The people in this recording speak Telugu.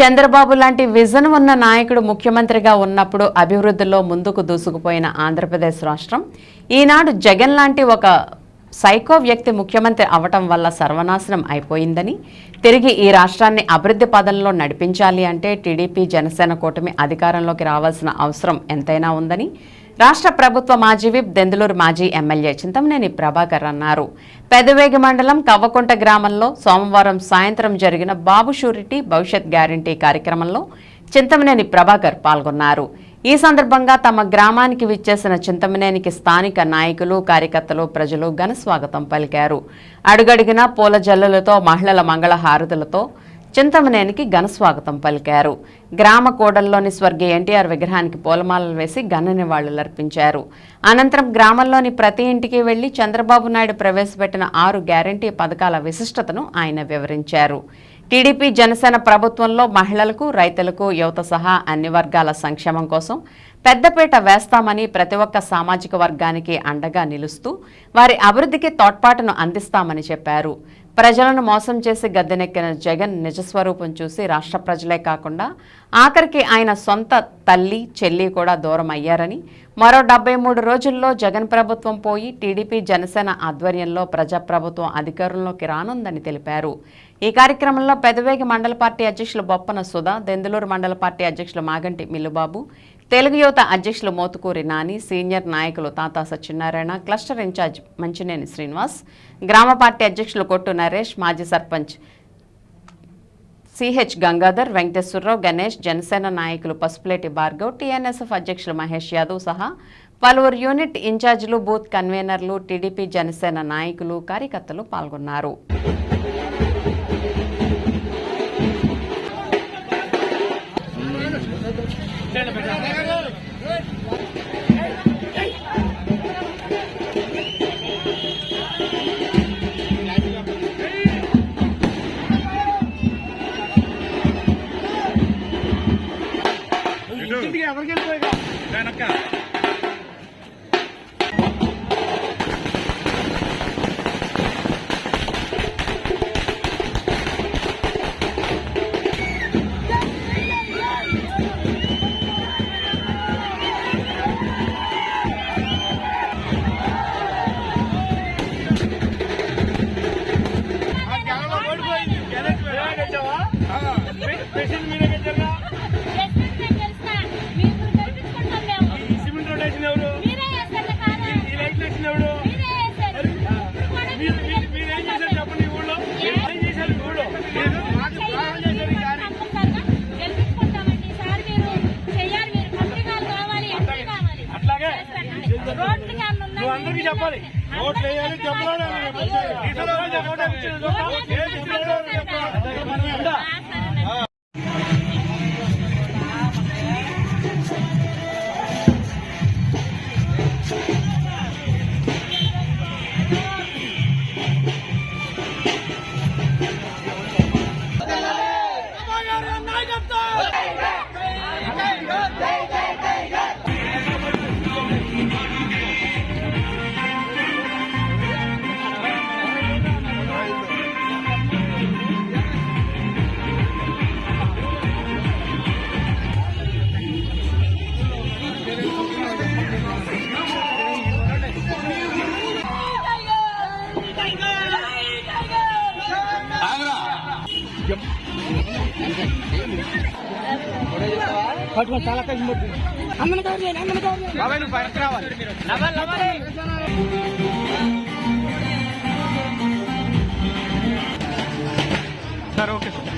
చంద్రబాబు లాంటి విజన్ ఉన్న నాయకుడు ముఖ్యమంత్రిగా ఉన్నప్పుడు అభివృద్ధిలో ముందుకు దూసుకుపోయిన ఆంధ్రప్రదేశ్ రాష్ట్రం. ఈనాడు జగన్ లాంటి ఒక సైకో వ్యక్తి ముఖ్యమంత్రి అవటం వల్ల సర్వనాశనం అయిపోయిందని తిరిగి ఈ రాష్ట్రాన్ని అభివృద్ధి పదంలో నడిపించాలి అంటే టీడీపీ జనసేన కూటమి అధికారంలోకి రావాల్సిన అవసరం ఎంతైనా ఉందని రాష్ట్ర ప్రభుత్వ మాజీ విప్ దెందులూరు మాజీ ఎమ్మెల్యే చింతమనేని ప్రభాకర్ అన్నారు. పెదవేగి మండలం కవ్వకుంట గ్రామంలో సోమవారం సాయంత్రం జరిగిన బాబు షూరిటీ భవిష్యత్ గ్యారంటీ కార్యక్రమంలో చింతమనేని ప్రభాకర్ పాల్గొన్నారు. ఈ సందర్భంగా తమ గ్రామానికి విచ్చేసిన చింతమనేనికి స్థానిక నాయకులు కార్యకర్తలు ప్రజలు ఘన స్వాగతం పలికారు. అడుగడిగిన పూల జల్లులతో మహిళల మంగళ హారతులతో చింతమనేనికి ఘన స్వాగతం పలికారు. గ్రామ కూడల్లోని స్వర్గీయ ఎన్టీఆర్ విగ్రహానికి పూలమాలలు వేసి ఘన నివాళులర్పించారు అనంతరం గ్రామంలోని ప్రతి ఇంటికి వెళ్ళి చంద్రబాబు నాయుడు ప్రవేశపెట్టిన ఆరు గ్యారంటీ పథకాల విశిష్టతను ఆయన వివరించారు. టీడీపీ జనసేన ప్రభుత్వంలో మహిళలకు రైతులకు యువత సహా అన్ని వర్గాల సంక్షేమం కోసం పెద్దపేట వేస్తామని ప్రతి ఒక్క సామాజిక వర్గానికి అండగా నిలుస్తూ వారి అభివృద్ధికి తోడ్పాటును అందిస్తామని చెప్పారు. ప్రజలను మోసం చేసి గద్దెనెక్కిన జగన్ నిజస్వరూపం చూసి రాష్ట్ర ప్రజలే కాకుండా ఆఖరికి ఆయన సొంత తల్లి చెల్లి కూడా దూరం అయ్యారని మరో డెబ్బై మూడు రోజుల్లో జగన్ ప్రభుత్వం పోయి టీడీపీ జనసేన ఆధ్వర్యంలో ప్రజాప్రభుత్వం అధికారంలోకి రానుందని తెలిపారు. ఈ కార్యక్రమంలో పెదవేగి మండల పార్టీ అధ్యక్షులు బొప్పన సుధా దెందులూరు మండల పార్టీ అధ్యక్షులు మాగంటి మిల్లుబాబు తెలుగు యువత అధ్యక్షులు మోతుకూరి నాని సీనియర్ నాయకులు Tata Satyanarayana cluster in charge Mancheneni Srinivas గ్రామ పార్టీ అధ్యక్షులు కొట్టు నరేష్ మాజీ సర్పంచ్ సిహెచ్ గంగాధర్ వెంకటేశ్వరరావు గణేష్ జనసేన నాయకులు పసుపులేటి భార్గవ్ టీఎన్ఎస్ఎఫ్ అధ్యక్షులు మహేష్ యాదవ్ సహా పలువురు యూనిట్ ఇన్ఛార్జీలు బూత్ కన్వీనర్లు టీడీపీ జనసేన నాయకులు కార్యకర్తలు పాల్గొన్నారు. ఎవరికి వెళ్ళిపోయిగా నువ్వు అందరికీ చెప్పాలి. ఓట్లు వేయాలి చెప్పాలి. ఈసారి చెప్పడం చెప్పాలి పట్టుకో చాలా కష్టం పడుతుంది అందరిని కవర్ చేయండి అందరిని కవర్ చేయండి. బాబాయ్ నువ్వు బయటకు రావాలి. Sir okay sir.